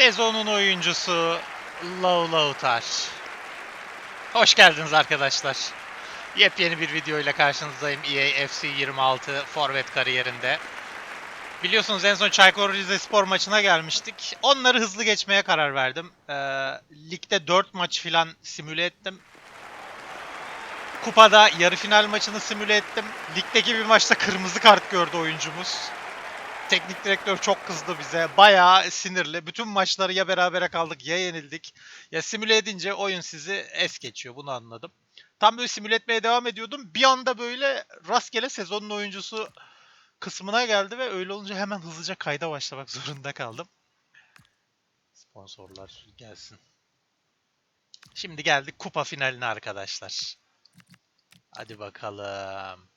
Sezonun oyuncusu Low Lautar. Hoş geldiniz arkadaşlar. Yepyeni bir video ile karşınızdayım EA FC 26 forvet kariyerinde. Biliyorsunuz en son Çaykur Rizespor maçına gelmiştik. Onları hızlı geçmeye karar verdim. Ee, ligde 4 maç filan simüle ettim. Kupada yarı final maçını simüle ettim. Ligdeki bir maçta kırmızı kart gördü oyuncumuz. Teknik direktör çok kızdı bize. Bayağı sinirli. Bütün maçları ya berabere kaldık ya yenildik. Ya simüle edince oyun sizi es geçiyor. Bunu anladım. Tam böyle simüle etmeye devam ediyordum. Bir anda böyle rastgele sezonun oyuncusu kısmına geldi ve öyle olunca hemen hızlıca kayda başlamak zorunda kaldım. Sponsorlar gelsin. Şimdi geldik kupa finaline arkadaşlar. Hadi bakalım.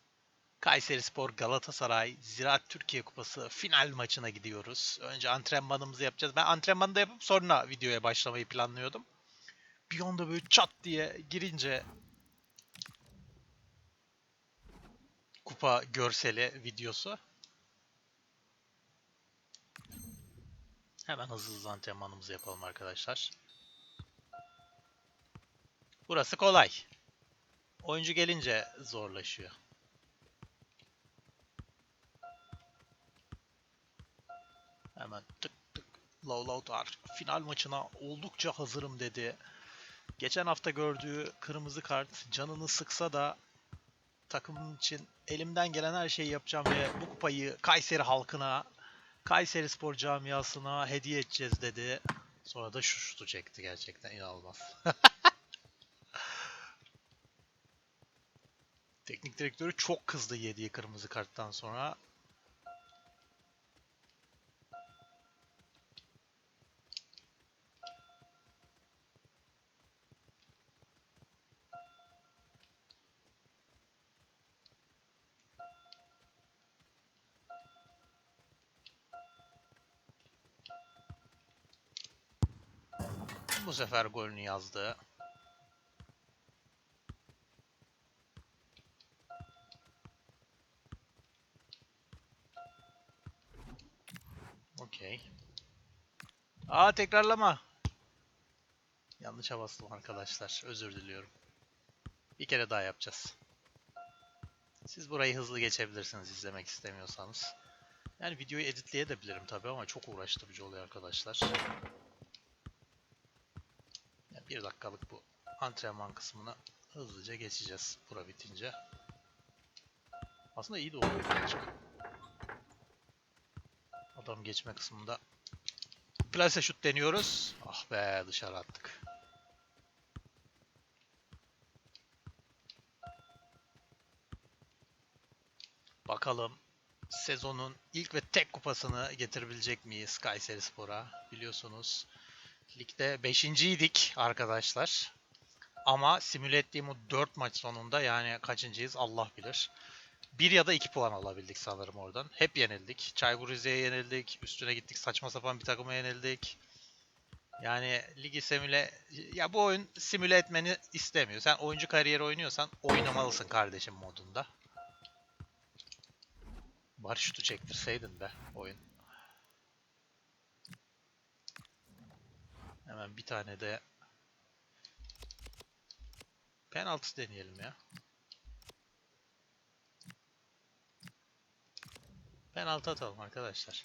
Kayseri Spor Galatasaray Ziraat Türkiye Kupası final maçına gidiyoruz. Önce antrenmanımızı yapacağız. Ben antrenmanı da yapıp sonra videoya başlamayı planlıyordum. Bir anda böyle çat diye girince kupa görseli videosu. Hemen hızlı hızlı antrenmanımızı yapalım arkadaşlar. Burası kolay. Oyuncu gelince zorlaşıyor. Hemen tık tık Low Lautar final maçına oldukça hazırım dedi. Geçen hafta gördüğü kırmızı kart canını sıksa da takımın için elimden gelen her şeyi yapacağım ve bu kupayı Kayseri halkına, Kayseri spor camiasına hediye edeceğiz dedi. Sonra da şu şutu çekti gerçekten inanılmaz. Teknik direktörü çok kızdı yediği kırmızı karttan sonra. Bu sefer golünü yazdı. Okey. Aa tekrarlama. Yanlışa bastım arkadaşlar. Özür diliyorum. Bir kere daha yapacağız. Siz burayı hızlı geçebilirsiniz izlemek istemiyorsanız. Yani videoyu editleyebilirim tabii ama çok uğraştırıcı oluyor arkadaşlar. Yani bir dakikalık bu antrenman kısmını hızlıca geçeceğiz bura bitince. Aslında iyi de oluyor birazcık. Adam geçme kısmında plase şut deniyoruz. Ah be dışarı attık. Bakalım sezonun ilk ve tek kupasını getirebilecek miyiz Kayseri Spor'a? Biliyorsunuz ligde 5. idik arkadaşlar. Ama simüle ettiğim o 4 maç sonunda yani kaçıncıyız Allah bilir. 1 ya da 2 puan alabildik sanırım oradan. Hep yenildik. Çaykur Rize'ye yenildik. Üstüne gittik saçma sapan bir takıma yenildik. Yani ligi simüle... Ya bu oyun simüle etmeni istemiyor. Sen oyuncu kariyeri oynuyorsan oynamalısın kardeşim modunda. Bari şutu çektirseydin be oyun. Hemen bir tane de penaltı deneyelim ya. Penaltı atalım arkadaşlar.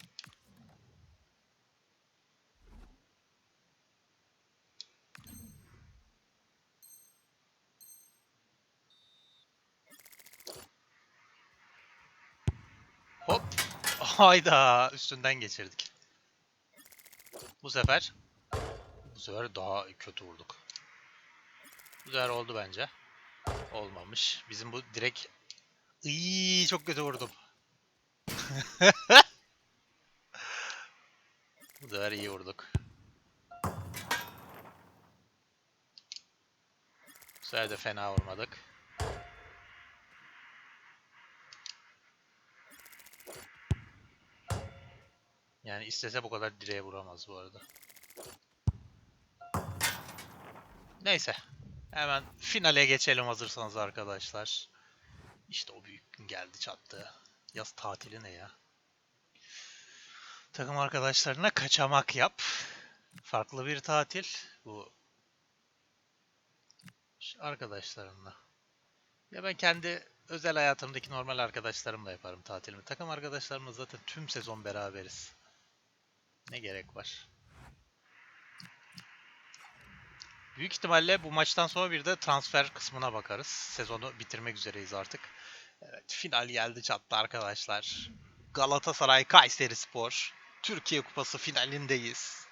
Hop. Hayda üstünden geçirdik. Bu sefer bu sefer daha kötü vurduk. Bu sefer oldu bence. Olmamış. Bizim bu direkt İyi çok kötü vurdum. Bu sefer iyi vurduk. Bu sefer de fena vurmadık. Yani istese bu kadar direğe vuramaz bu arada. Neyse. Hemen finale geçelim hazırsanız arkadaşlar. İşte o büyük gün geldi çattı. Yaz tatili ne ya? Takım arkadaşlarına kaçamak yap. Farklı bir tatil. Bu arkadaşlarımla. Ya ben kendi özel hayatımdaki normal arkadaşlarımla yaparım tatilimi. Takım arkadaşlarımla zaten tüm sezon beraberiz. Ne gerek var? Büyük ihtimalle bu maçtan sonra bir de transfer kısmına bakarız. Sezonu bitirmek üzereyiz artık. Evet, final geldi çattı arkadaşlar. Galatasaray Kayseri Spor. Türkiye Kupası finalindeyiz.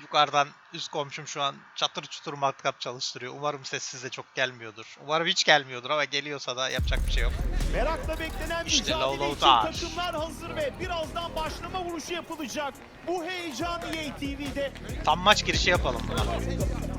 Yukarıdan üst komşum şu an çatır çutur matkap çalıştırıyor. Umarım ses size çok gelmiyordur. Umarım hiç gelmiyordur ama geliyorsa da yapacak bir şey yok. Merakla beklenen İşte mücadele için takımlar hazır ve birazdan başlama vuruşu yapılacak. Bu heyecanı EA TV'de Tam maç girişi yapalım buna.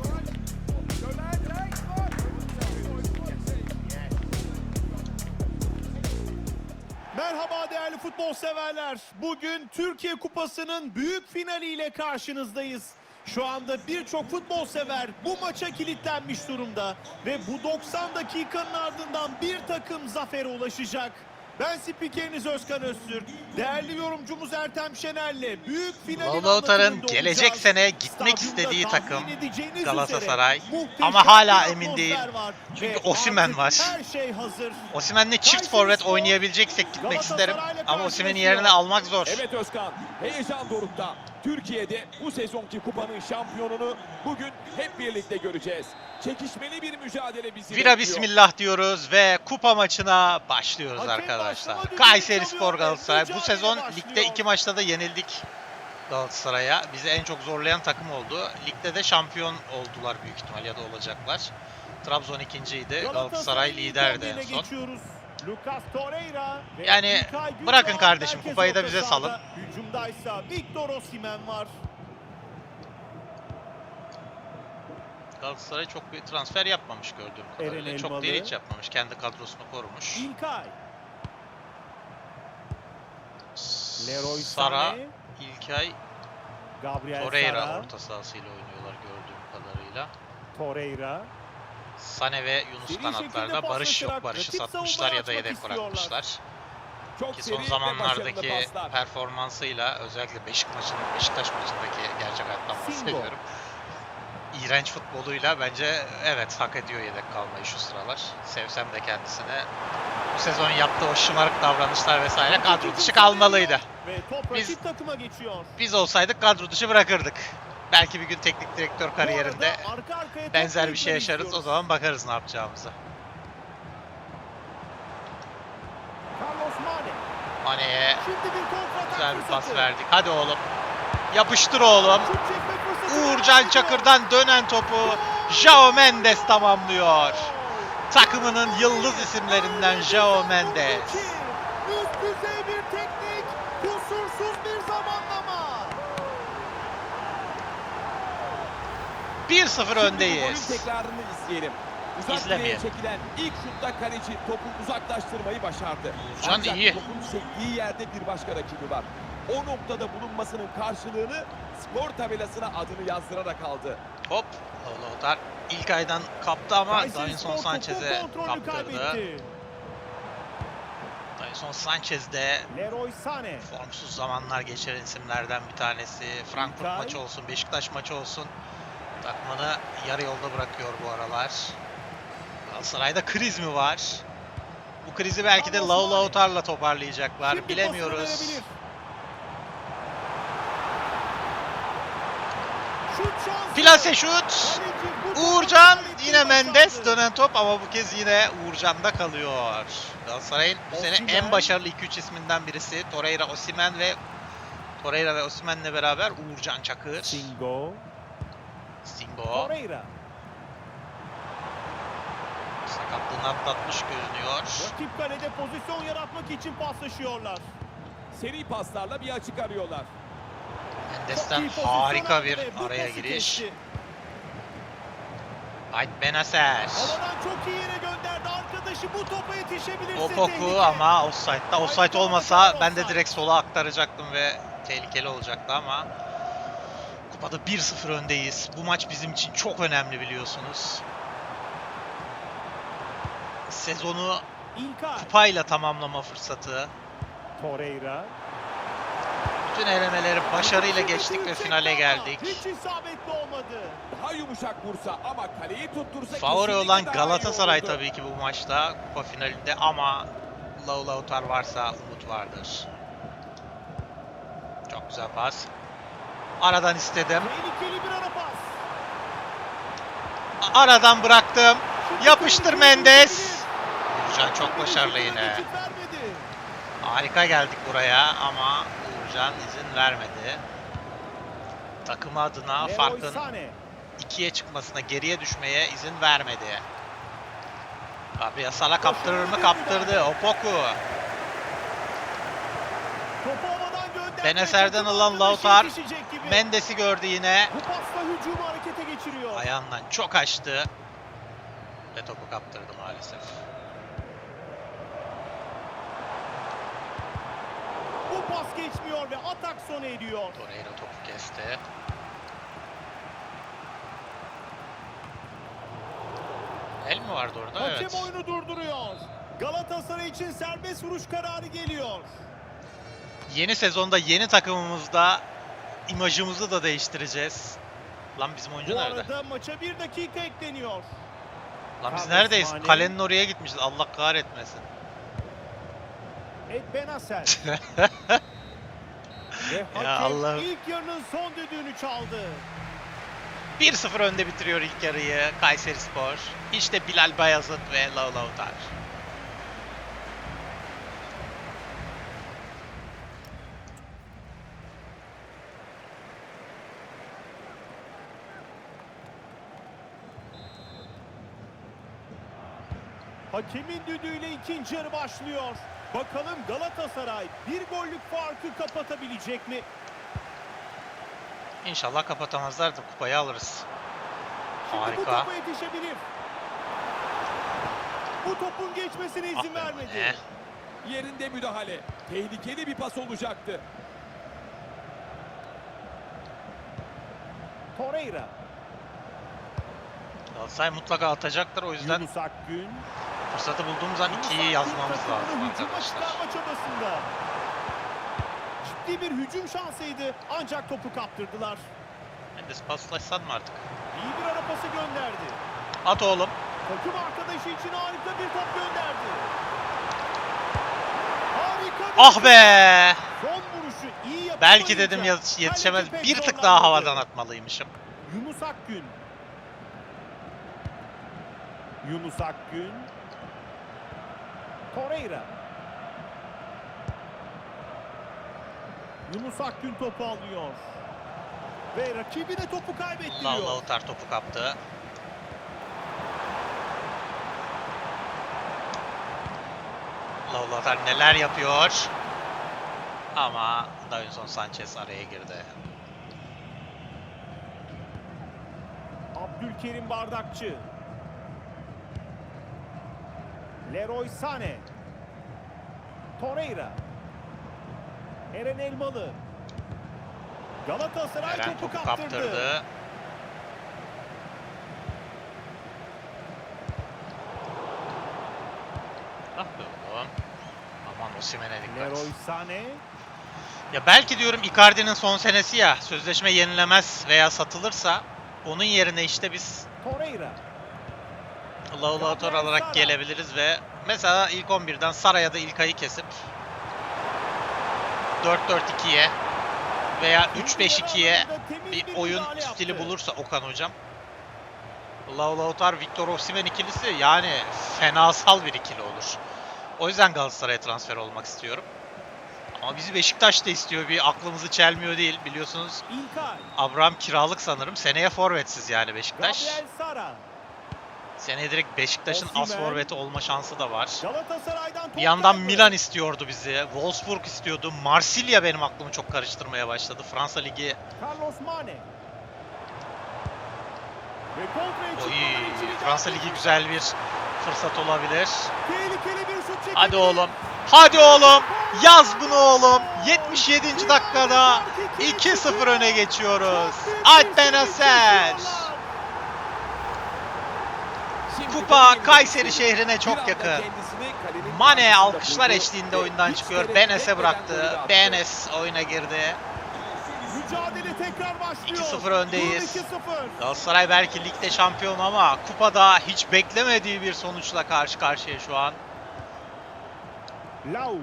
Merhaba değerli futbol severler. Bugün Türkiye Kupası'nın büyük finaliyle karşınızdayız. Şu anda birçok futbol sever bu maça kilitlenmiş durumda ve bu 90 dakikanın ardından bir takım zafere ulaşacak. Ben spikeriniz Özkan Öztürk. Değerli yorumcumuz Ertem Şener'le büyük finalin Lolotar'ın gelecek olacağız. sene gitmek istediği takım Galatasaray. Ama hala emin değil. Çünkü artık var. Her şey hazır. Osimhen'le çift forvet oynayabileceksek gitmek isterim. Ama karşılaşıyor. yerine almak zor. Evet Özkan, heyecan dorukta. Türkiye'de bu sezonki kupanın şampiyonunu bugün hep birlikte göreceğiz. Çekişmeli bir mücadele bizi Vira bismillah diyoruz ve kupa maçına başlıyoruz Hakem arkadaşlar. Kayseri Spor Galatasaray. Bu mücadele sezon başlıyor. ligde iki maçta da yenildik Galatasaray'a. Bizi en çok zorlayan takım oldu. Ligde de şampiyon oldular büyük ihtimal ya da olacaklar. Trabzon ikinciydi. Galatasaray liderdi en son. Geçiyoruz. Lucas Torreira Yani bırakın kardeşim, kupayı da bize salın. Hücumdaysa Victor Osimhen var. Galatasaray çok bir transfer yapmamış gördüğüm kadarıyla. Eren Çok Elmalı. değil hiç yapmamış. Kendi kadrosunu korumuş. İlkay. Leroy Sara. İlkay, Gabriel Torreira Sara. orta sahasıyla oynuyorlar gördüğüm kadarıyla. Torreira. Sane ve Yunus kanatlarda Barış yok. Barış'ı satmışlar ya da yedek bırakmışlar. Çok Ki son zamanlardaki performansıyla özellikle Beşiktaş maçının, Beşiktaş maçındaki gerçek hayattan bahsediyorum. İğrenç futboluyla bence evet hak ediyor yedek kalmayı şu sıralar. Sevsem de kendisine. Bu sezon yaptığı o şımarık davranışlar vesaire kadro dışı kalmalıydı. Biz-. Biz olsaydık kadro dışı bırakırdık. Belki bir gün teknik direktör kariyerinde arka arkaya benzer bir şey yaşarız. O zaman bakarız ne yapacağımıza. Carlos Mane. Mane'ye güzel bir pas verdik. Hadi oğlum. Yapıştır oğlum. Uğurcan. Çakır'dan dönen topu Jao Mendes tamamlıyor. Takımının yıldız isimlerinden Jao Mendes. Üst düzey bir teknik, 1-0 Şimdi bu golün öndeyiz. tekrarını izleyelim. Uzak İzlemeyelim. çekilen ilk şutta kaleci topu uzaklaştırmayı başardı. Uğurcan Ancak iyi. topun sektiği yerde bir başka rakibi var. O noktada bulunmasının karşılığını skor tabelasına adını yazdırarak aldı. Hop. Lautaro ilk aydan kaptı ama Davinson Sanchez'e kaptırdı. Davinson Sanchez de Leroy Sané. formsuz zamanlar geçiren isimlerden bir tanesi. Frankfurt maçı olsun, Beşiktaş maçı olsun. Takımını yarı yolda bırakıyor bu aralar. Galatasaray'da kriz mi var? Bu krizi belki de Lau. Lautar'la toparlayacaklar. Şimdi Bilemiyoruz. Plase şut. Uğurcan yine Mendes dönen top ama bu kez yine Uğurcan'da kalıyor. Galatasaray'ın bu sene en başarılı 2-3 isminden birisi Torreira, Osimhen ve Torreira ve Osimhen'le beraber Uğurcan Çakır, Singo. Torreira. sakatlığını atlatmış görünüyor. Rakip kalede pozisyon yaratmak için paslaşıyorlar. Seri paslarla bir açık arıyorlar. Mendes'ten harika bir araya giriş. Ait Benacer. Havadan çok iyi yere gönderdi. Arkadaşı bu topa yetişebilirse O koku tehlike. ama offside'da. Offside olmasa ben de direkt sola aktaracaktım ve tehlikeli olacaktı ama Kupada 1-0 öndeyiz. Bu maç bizim için çok önemli biliyorsunuz. Sezonu kupayla tamamlama fırsatı. Torreira. Bütün elemeleri başarıyla geçtik ve finale geldik. Hiç isabetli olmadı. Daha yumuşak vursa ama kaleyi tuttursa Favori olan Galatasaray tabii ki bu maçta kupa finalinde ama Lau Lautar varsa umut vardır. Çok güzel pas. Aradan istedim. Aradan bıraktım. Yapıştır Mendes. Uğurcan çok başarılı yine. Harika geldik buraya ama Uğurcan izin vermedi. Takımı adına farkın ikiye çıkmasına, geriye düşmeye izin vermedi. Gabriel Sala kaptırır mı? Kaptırdı. Opoku. Topu havadan gönderdi. Beneser'den alan yetişecek gibi. Mendes'i gördü yine. Bu pasla hücumu harekete geçiriyor. Ayağından çok açtı. Ve topu kaptırdı maalesef. Bu pas geçmiyor ve atak sona eriyor. Torreira topu kesti. El mi vardı orada? Hakem Evet. oyunu durduruyor. Galatasaray için serbest vuruş kararı geliyor. Yeni sezonda yeni takımımızda imajımızı da değiştireceğiz. Lan bizim oyuncu Bu nerede? arada maça bir dakika ekleniyor. Lan biz Carlos neredeyiz? Mane. Kalenin oraya gitmişiz. Allah kahretmesin. Ed Benacer. ve hakem Ya Allah'ım. ilk yarının son düdüğünü çaldı. 1-0 önde bitiriyor ilk yarıyı Kayseri Spor. İşte Bilal Bayazıt ve Lau Lautar. Hakemin düdüğüyle ikinci yarı başlıyor. Bakalım Galatasaray bir gollük farkı kapatabilecek mi? İnşallah kapatamazlar da kupayı alırız. Şimdi bu Harika. topa yetişebilir. Bu topun geçmesine izin Aferin vermedi. Mane. Yerinde müdahale. Tehlikeli bir pas olacaktı. Torreira. Galatasaray mutlaka atacaktır o yüzden Yunus Akgün. Fırsatı bulduğumuz an Yunus ikiyi Akgün yazmamız takımını lazım arkadaşlar. Ciddi bir hücum şansıydı ancak topu kaptırdılar. Mendes paslaşsan mı artık? İyi bir ara pası gönderdi. At oğlum. Takım arkadaşı için harika bir top gönderdi. Harika bir Ah be! Son vuruşu iyi Belki dedim yetişemez. Bir tık daha havadan atmalıymışım. Yunus Akgün. Yunus Akgün. Torreira. Yunus Akgün topu alıyor. Ve rakibine topu kaybettiriyor. Lau Lautar topu kaptı. Lau Lautar neler yapıyor? Ama Davinson Sanchez araya girdi. Abdülkerim Bardakçı. Leroy Sané. Torreira. Eren Elmalı. Galatasaray Eren topu, topu kaptırdı. kaptırdı. Ah be oğlum. Aman Osimhen'e dikkat. Leroy Sané. Ya belki diyorum Icardi'nin son senesi ya sözleşme yenilemez veya satılırsa onun yerine işte biz Torreira. Lau Lautar alarak gelebiliriz ve mesela ilk 11'den Sara ya da İlkay'ı kesip 4-4-2'ye veya 3-5-2'ye bir oyun stili bulursa Okan hocam Lau Lautar, Victor Osimhen ikilisi yani fenasal bir ikili olur. O yüzden Galatasaray'a transfer olmak istiyorum. Ama bizi Beşiktaş da istiyor. Bir aklımızı çelmiyor değil. Biliyorsunuz. Abraham kiralık sanırım. Seneye forvetsiz yani Beşiktaş. Seneye direkt Beşiktaş'ın as forveti olma şansı da var. Bir yandan. Milan istiyordu bizi. Wolfsburg istiyordu. Marsilya benim aklımı çok karıştırmaya başladı. Fransa Ligi. Oy, Fransa Ligi güzel bir fırsat olabilir. Hadi oğlum. Hadi oğlum. Yaz bunu oğlum. 77. dakikada 2-0 öne geçiyoruz. Alp Benacer. Kupa Kayseri şehrine çok yakın. Mane alkışlar eşliğinde oyundan çıkıyor. Benes'e bıraktı. Benes oyuna girdi. Mücadele tekrar başlıyor. 2-0 öndeyiz. Durum 2-0. Galatasaray belki ligde şampiyon ama kupada hiç beklemediği bir sonuçla karşı karşıya şu an. Lau.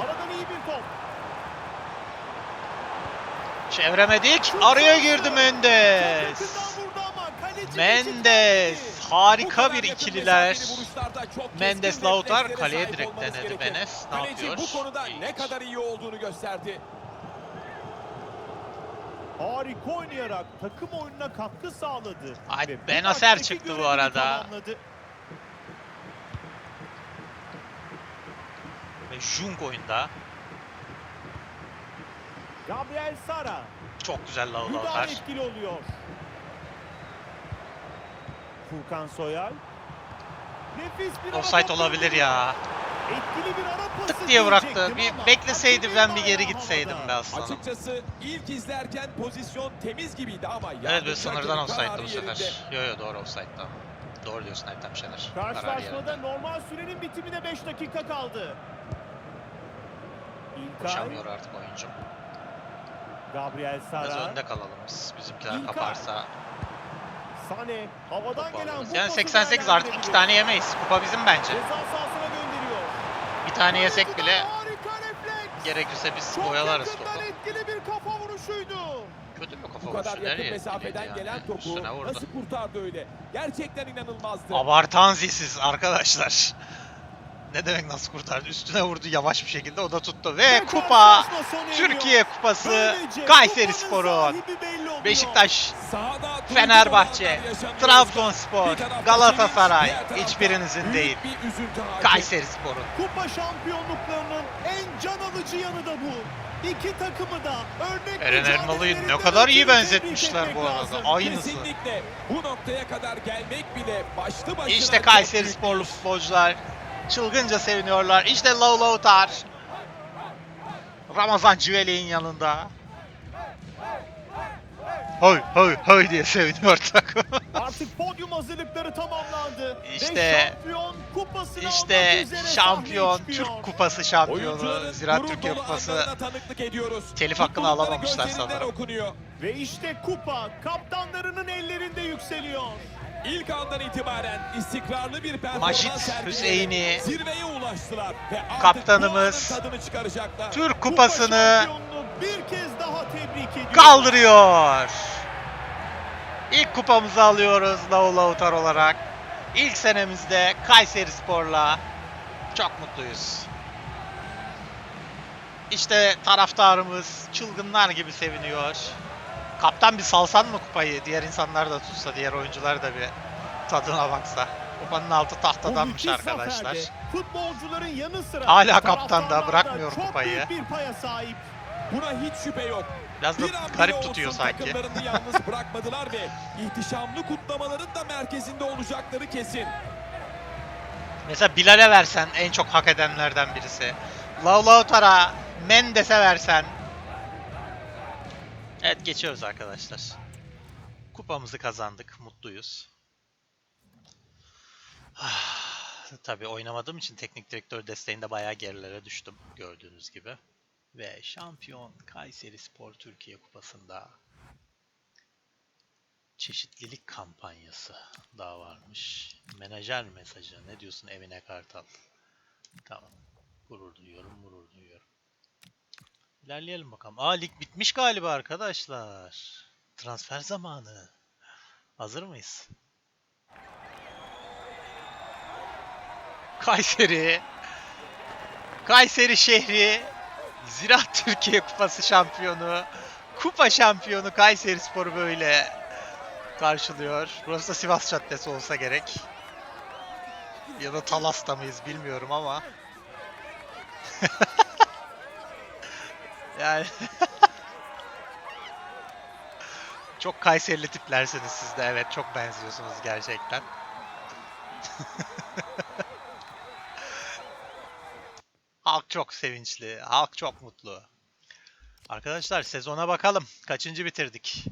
Aradan iyi bir top. Çeviremedik. Araya girdi Mendes. Mendes. Harika bir ikililer. Mendes Lautar kaleye direkt denedi. Benes ne Kaleci yapıyor? bu konuda ne kadar iyi olduğunu gösterdi. Harika oynayarak takım oyununa katkı sağladı. Ay, Ve Benacer çıktı bu arada. tamamladı. Ve Jung oyunda. Gabriel Sara Çok güzel Lau müdahale Lautar. etkili oluyor. Furkan Soyal. Nefis bir Offside olabilir ya. Etkili bir ara pası Tık diye bıraktı. Bir bekleseydim ben bir geri gitseydim be aslanım. Açıkçası ilk izlerken pozisyon temiz gibiydi ama Evet böyle sınırdan offside'dı bu sefer. Yo yo doğru offside'da. Doğru diyorsun Ertem Şener. Karşılaşmada normal sürenin bitimine 5 dakika kaldı. İlkay, Koşamıyor artık oyuncu. Gabriel Biraz Sara, önde kalalım biz. Bizimkiler İlkay. kaparsa Sane havadan topu gelen bu Yani pası 88 artık iki tane yemeyiz. Kupa bizim bence. Bir tane yesek bile gerekirse biz Çok boyalarız topu. etkili bir kafa vuruşuydu. Kötü bir kafa Bu kadar vuruşu. yakın Nereye mesafeden yani? gelen topu Üstüne vurdu. nasıl kurtardı öyle? Gerçekten inanılmazdı. Abartan zisiz arkadaşlar. Ne demek nasıl kurtardı? Üstüne vurdu yavaş bir şekilde o da tuttu. Ve kupa. Türkiye Kupası Kayseri oluyor. Beşiktaş, Fenerbahçe. Trabzonspor, Galatasaray hiçbirinizin değil. Kayseri Spor'un. Kupa şampiyonluklarının en can alıcı yanı da bu. İki takımı da örnek Eren Elmalı'yı ne kadar iyi benzetmişler bu arada. Aynısı. Kesinlikle bu noktaya kadar gelmek bile başlı başına İşte Kayseri sporlu futbolcular çılgınca seviniyorlar. İşte Lau Lautar. Ramazan Cüveli'nin yanında. Hoy hoy hoy diye seviniyor takım. Artık podyum hazırlıkları tamamlandı. İşte- şampiyon kupasını işte şampiyon. Türk Kupası şampiyonu, Ziraat Türkiye Kupası. telif hakkını alamamışlar sanırım. okunuyor. Ve işte kupa kaptanlarının ellerinde yükseliyor. İlk andan itibaren istikrarlı bir performans Majid Hüseyin'i, zirveye ulaştılar ve kaptanımız. Türk Kupa Kupası'nı bir kez daha tebrik ediyor. kaldırıyor. İlk kupamızı alıyoruz Lau Lautar olarak. İlk senemizde Kayseri Spor'la çok mutluyuz. İşte taraftarımız çılgınlar gibi seviniyor. Kaptan bir salsan mı kupayı? Diğer insanlar da tutsa, diğer oyuncular da bir tadına baksa. Kupanın altı tahtadanmış arkadaşlar. Futbolcuların yanı sıra Hala kaptan da bırakmıyor çok kupayı. büyük bir paya sahip. Buna hiç şüphe yok. Biraz da Bir garip tutuyor sanki. Yalnız bırakmadılar ve ihtişamlı kutlamaların da merkezinde olacakları kesin. Mesela Bilal'e versen en çok hak edenlerden birisi. Lau Lautar'a, Mendes'e versen. Evet geçiyoruz arkadaşlar. Kupamızı kazandık. Mutluyuz. Tabii oynamadığım için teknik direktör desteğinde bayağı gerilere düştüm gördüğünüz gibi. Ve şampiyon Kayseri Spor Türkiye Kupası'nda çeşitlilik kampanyası daha varmış. Menajer mesajı. Ne diyorsun evine kartal? Tamam. Gurur duyuyorum, gurur duyuyorum. İlerleyelim bakalım. Aa lig bitmiş galiba arkadaşlar. Transfer zamanı. Hazır mıyız? Kayseri. Kayseri şehri. Ziraat Türkiye Kupası şampiyonu. Kupa şampiyonu Kayseri Sporu böyle karşılıyor. Burası da Sivas Caddesi olsa gerek. Ya da Talas'ta mıyız bilmiyorum ama. yani çok Kayserili tiplersiniz siz de evet çok benziyorsunuz gerçekten. halk çok sevinçli, halk çok mutlu. Arkadaşlar sezona bakalım. Kaçıncı bitirdik?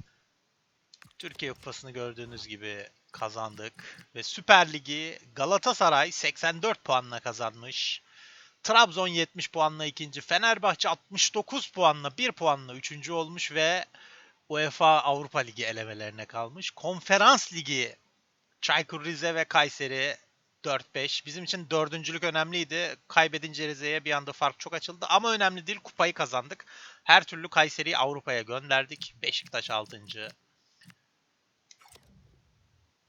Türkiye Kupası'nı gördüğünüz gibi kazandık. Ve Süper Ligi Galatasaray 84 puanla kazanmış. Trabzon 70 puanla ikinci. Fenerbahçe 69 puanla 1 puanla üçüncü olmuş ve UEFA Avrupa Ligi elemelerine kalmış. Konferans Ligi Çaykur Rize ve Kayseri 4-5. Bizim için dördüncülük önemliydi. Kaybedince Rize'ye bir anda fark çok açıldı. Ama önemli değil. Kupayı kazandık. Her türlü Kayseri'yi Avrupa'ya gönderdik. Beşiktaş 6.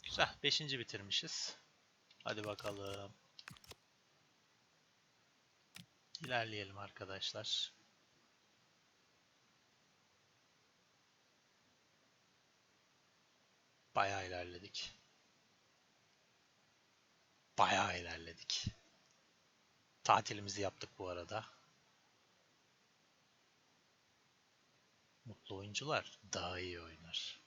Güzel. 5. bitirmişiz. Hadi bakalım. İlerleyelim arkadaşlar. Bayağı ilerledik. Bayağı ilerledik. Tatilimizi yaptık bu arada. Mutlu oyuncular daha iyi oynar.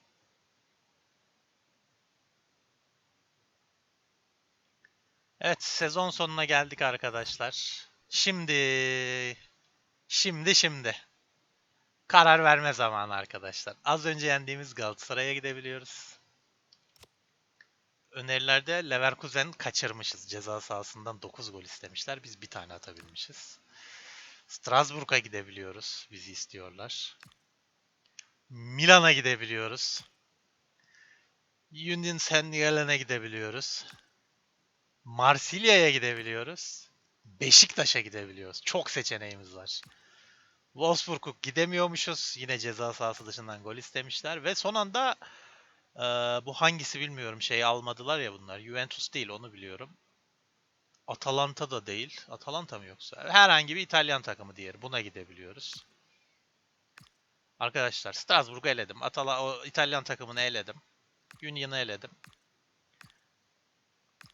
Evet, sezon sonuna geldik arkadaşlar. Şimdi şimdi şimdi karar verme zamanı arkadaşlar. Az önce yendiğimiz Galatasaray'a gidebiliyoruz. Önerilerde Leverkusen kaçırmışız. Ceza sahasından 9 gol istemişler. Biz bir tane atabilmişiz. Strasbourg'a gidebiliyoruz. Bizi istiyorlar. Milan'a gidebiliyoruz. Union Saint Gallen'e gidebiliyoruz. Marsilya'ya gidebiliyoruz. Beşiktaş'a gidebiliyoruz. Çok seçeneğimiz var. Wolfsburg'u gidemiyormuşuz. Yine ceza sahası dışından gol istemişler. Ve son anda eee, bu hangisi bilmiyorum. Şeyi almadılar ya bunlar. Juventus değil onu biliyorum. Atalanta da değil. Atalanta mı yoksa? Herhangi bir İtalyan takımı diğeri. Buna gidebiliyoruz. Arkadaşlar Strasbourg'u eledim. Atala o İtalyan takımını eledim. Union'u eledim.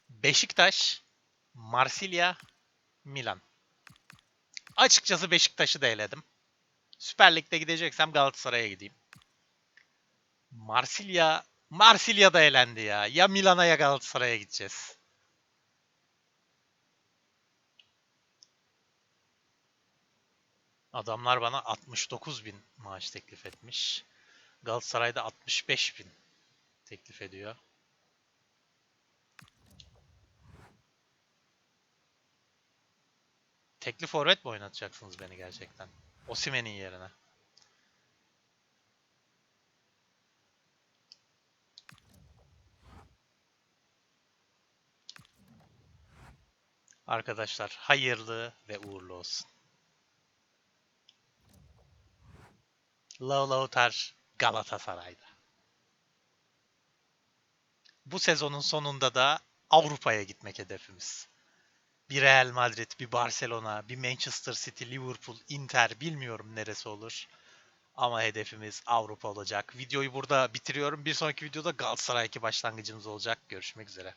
Beşiktaş, Marsilya, Milan. Açıkçası Beşiktaş'ı da eledim. Süper Lig'de gideceksem Galatasaray'a gideyim. Marsilya, Marsilya da elendi ya. Ya Milan'a ya Galatasaray'a gideceğiz. Adamlar bana 69 bin maaş teklif etmiş. Galatasaray'da 65 bin teklif ediyor. Tekli forvet mi oynatacaksınız beni gerçekten? Osimhen'in yerine. Arkadaşlar hayırlı ve uğurlu olsun. Lautaro Galatasaray'da. Bu sezonun sonunda da Avrupa'ya gitmek hedefimiz. Bir Real Madrid, bir Barcelona, bir Manchester City, Liverpool, Inter bilmiyorum neresi olur. Ama hedefimiz Avrupa olacak. Videoyu burada bitiriyorum. Bir sonraki videoda Galatasaray 2 başlangıcımız olacak. Görüşmek üzere.